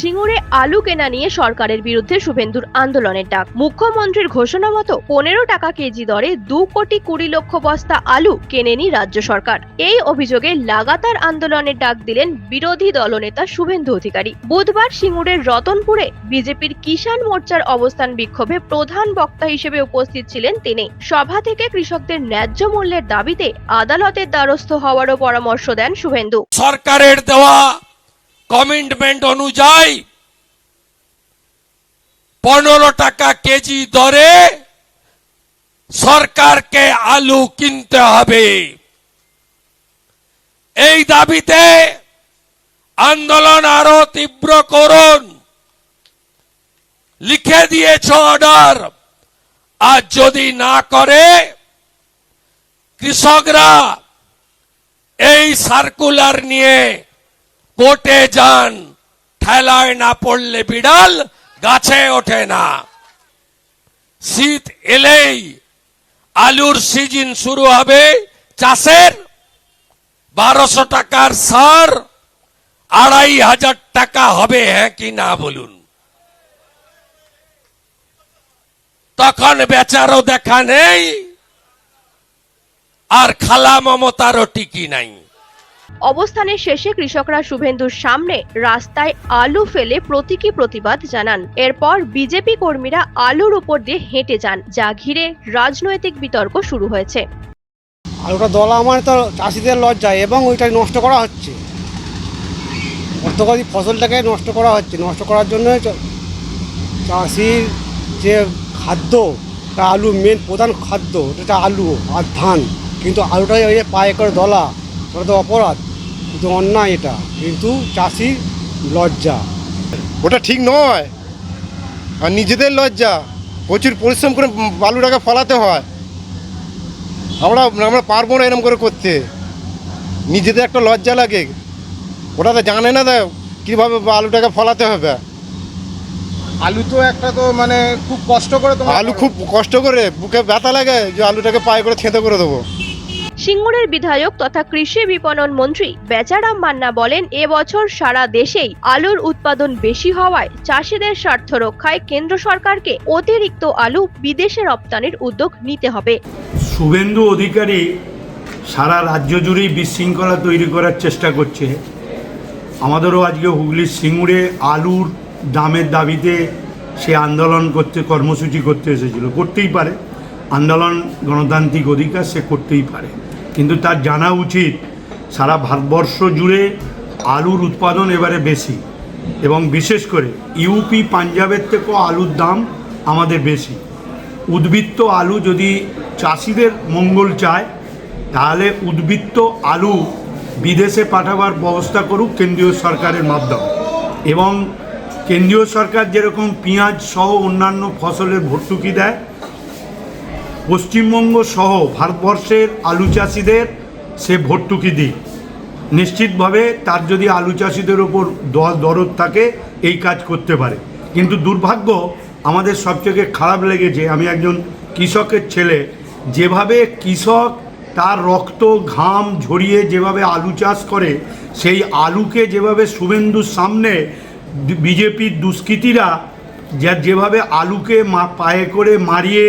সিঙ্গুরে আলু কেনা নিয়ে সরকারের বিরুদ্ধে শুভেন্দুর আন্দোলনের ডাক। মুখ্যমন্ত্রীর ঘোষণা মতো পনেরো টাকা কেজি দরে দু কোটি কুড়ি লক্ষ বস্তা আলু কেনেনি রাজ্য সরকার। এই অভিযোগে লাগাতার আন্দোলনের ডাক দিলেন বিরোধী দলনেতা শুভেন্দু অধিকারী। বুধবার সিঙ্গুরের রতনপুরে বিজেপির কিষাণ মোর্চার অবস্থান বিক্ষোভে প্রধান বক্তা হিসেবে উপস্থিত ছিলেন তিনি। সভা থেকে কৃষকদের ন্যায্য মূল্যের দাবিতে আদালতের দ্বারস্থ হওয়ারও পরামর্শ দেন শুভেন্দু। সরকারের দেওয়া কমিটমেন্ট অনুযায়ী পনেরো টাকা কেজি দরে সরকারকে আলু কিনতে হবে। এই দাবিতে আন্দোলন আরও তীব্র করুন। লিখে দিয়েছ অর্ডার। আর যদি না করে, কৃষকরা এই সার্কুলার নিয়ে কোর্টে যান, ঠেলায় না পড়লে বিড়াল গাছে ওঠে না। শীত এলেই আলুর সিজন শুরু হবে চাষের। বারোশো টাকার সার, আড়াই হাজার টাকা হবে হ্যাঁ কি না বলুন? তখন বেচারও দেখা নেই, আর খালা মমতারও টিকি নাই। অবস্থানের শেষে কৃষকরা শুভেন্দুর সামনে রাস্তায় আলু ফেলে প্রতীকী প্রতিবাদ জানান। এরপর বিজেপি কর্মীরা আলুর উপর দিয়ে হেঁটে যান, যা ঘিরে রাজনৈতিক বিতর্ক শুরু হয়েছে। আলুটা দলা মানে তো চাষিদের লজ্জা এবং ওইটা নষ্ট করা হচ্ছে। অর্থকরী ফসলটাকে নষ্ট করা হচ্ছে। নষ্ট করার জন্য চাষির যে খাদ্য আলু মেন প্রধান খাদ্য এটা আলু আর ধান। কিন্তু আলুটাই ওই পায়ে করে দলা। ওটা তো অপরাধ কিন্তু অন্যায় এটা কিন্তু চাষির লজ্জা। ওটা ঠিক নয় আর নিজেদের লজ্জা প্রচুর পরিশ্রম করে বালুটাকে ফলাতে হয়। আমরা আমরা পারব না এরকম করে করতে। নিজেদের একটা লজ্জা লাগে ওটা তো জানে না দা কীভাবে আলুটাকে ফলাতে হবে। আলু তো একটা তো মানে খুব কষ্ট করে তোমার আলু খুব কষ্ট করে বুকে ব্যথা লাগে যে আলুটাকে পায়ে করে থেঁতে করে দেবো। সিঙ্গুরের বিধায়ক তথা কৃষি বিপণন মন্ত্রী বেচারাম মান্না বলেন এবছর সারা দেশেই আলুর উৎপাদন বেশি হওয়ায় চাষিদের স্বার্থ রক্ষায় কেন্দ্র সরকারকে অতিরিক্ত আলু বিদেশে রপ্তানির উদ্যোগ নিতে হবে। শুভেন্দু অধিকারী সারা রাজ্য জুড়েই বিশৃঙ্খলা তৈরি করার চেষ্টা করছে। আমাদেরও আজকে হুগলির সিঙ্গুরে আলুর দামের দাবিতে সে আন্দোলন করতে, কর্মসূচি করতে এসেছিল। করতেই পারে। আন্দোলন গণতান্ত্রিক অধিকার সে করতেই পারে। কিন্তু তার জানা উচিত, সারা ভারতবর্ষ জুড়ে আলুর উৎপাদন এবারে বেশি। এবং বিশেষ করে ইউপি পাঞ্জাবের থেকেও আলুর দাম আমাদের বেশি। উদ্বৃত্ত আলু যদি চাষিদের মঙ্গল চায়, তাহলে উদ্বৃত্ত আলু বিদেশে পাঠাবার ব্যবস্থা করুক কেন্দ্রীয় সরকারের মাধ্যমে। এবং কেন্দ্রীয় সরকার যেরকম পেঁয়াজ সহ অন্যান্য ফসলের ভর্তুকি দেয় পশ্চিমবঙ্গ সহ ভারতবর্ষের আলু চাষিদের সে ভর্তুকি দিক। নিশ্চিতভাবে তার যদি আলু চাষিদের ওপর দরদ থাকে, এই কাজ করতে পারে। কিন্তু দুর্ভাগ্য, আমাদের সবথেকে খারাপ লেগেছে, আমি একজন কৃষকের ছেলে, যেভাবে কৃষক তার রক্ত, ঘাম ঝরিয়ে যেভাবে আলু চাষ করে, সেই আলুকে যেভাবে শুভেন্দুর সামনে বিজেপির দুষ্কৃতীরা, যা, যেভাবে আলুকে মা, পায়ে করে মারিয়ে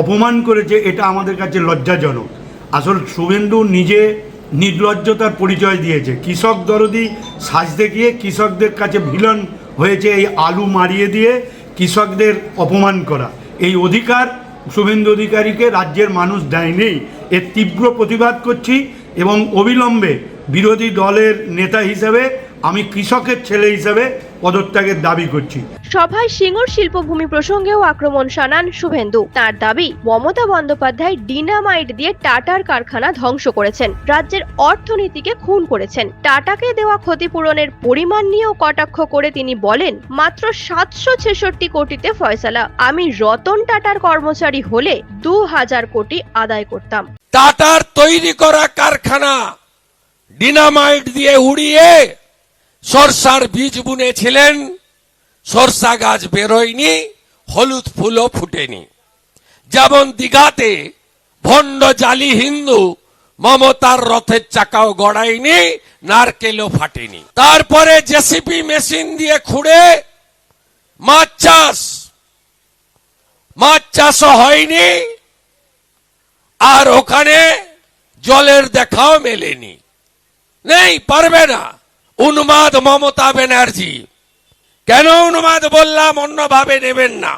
অপমান করেছে এটা আমাদের কাছে লজ্জাজনক। আসল শুভেন্দু নিজে নির্লজ্জতার পরিচয় দিয়েছে। কৃষক দরদি সাজতে গিয়ে কৃষকদের কাছে ভিলন হয়েছে এই আলু মারিয়ে দিয়ে কৃষকদের অপমান করা। এই অধিকার শুভেন্দু অধিকারীকে রাজ্যের মানুষ দেয়নি। এর তীব্র প্রতিবাদ করছি এবং অবিলম্বে বিরোধী দলের নেতা হিসেবে আমি কৃষকের ছেলে হিসেবে পদত্যাগের দাবি করছি। সভায় সিঙ্গুর শিল্পভূমি প্রসঙ্গেও আক্রমণ শানান শুভেন্দু। তার দাবি মমতা বন্দ্যোপাধ্যায় ডিনামাইট দিয়ে টাটার কারখানা ধ্বংস করেছেন। রাজ্যের অর্থনীতিকে খুন করেছেন। টাটাকে দেওয়া ক্ষতিপূরণের পরিমাণ নিয়েও কটাক্ষ করে তিনি বলেন মাত্র সাতশো ছেষট্টি কোটিতে ফয়সালা। আমি রতন টাটার কর্মচারী হলে দু হাজার কোটি আদায় করতাম। টাটার তৈরি করা কারখানা ডিনামাইট দিয়ে উড়িয়ে সরষার বীজ বুনেছিলেন, সরষা গাছ বেরোয়নি, হলুদ ফুলও ফুটেনি। যেমন দিঘাতে ভণ্ড জালি হিন্দু মমতার রথের চাকাও গড়ায়নি, নারকেলও ফাটেনি। তারপরে জেসিপি মেশিন দিয়ে খুঁড়ে মাছ চাষ। মাছ চাষও হয়নি, আর ওখানে জলের দেখাও মেলেনি। নেই, পারবে না। উন্মাদ মমতা ব্যানার্জি। কেন উন্মাদ বললাম, অন্যভাবে নেবেন না।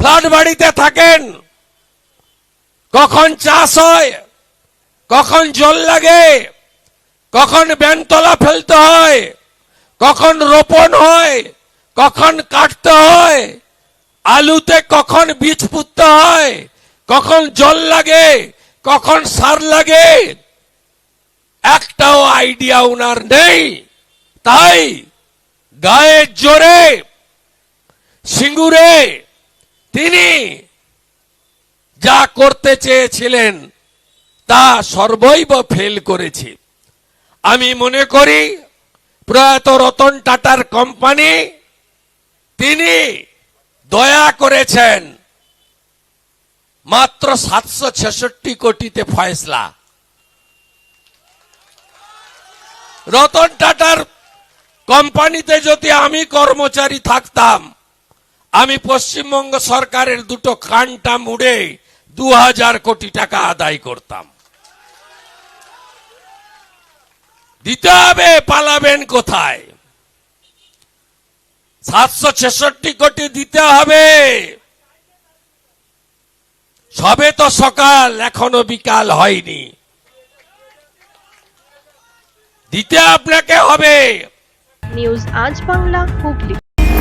ফ্ল্যাট বাড়িতে থাকেন। কখন চাষ হয়, কখন জল লাগে, কখন ব্যানতলা ফেলতে হয়, কখন রোপণ হয়, কখন কাটতে হয়, আলুতে কখন বীজ পুঁততে হয়, কখন জল লাগে, কখন সার লাগে একটাও আইডিয়া উনার নেই। তাই গায়ের জোরে, সিঙ্গুরে তিনি যা করতে চেয়েছিলেন তা সর্বৈব ফেল করেছে। আমি মনে করি প্রয়াত রতন টাটার কোম্পানি তিনি দয়া করেছেন মাত্র সাতশো ছেষট্টি কোটিতে ফয়সলা। রতন টাটার কোম্পানিতে যদি আমি কর্মচারী থাকতাম, আমি পশ্চিমবঙ্গ সরকারের দুটো কানটা মুড়ে দু হাজার কোটি টাকা আদায় করতাম। দিতে হবে, পালাবেন কোথায়? সাতশো ছেষট্টি কোটি দিতে হবে। সবে তো সকাল, এখনও বিকাল হয়নি। দিতে আপনাকে হবে। নিউজ আজ বাংলা হুগলি।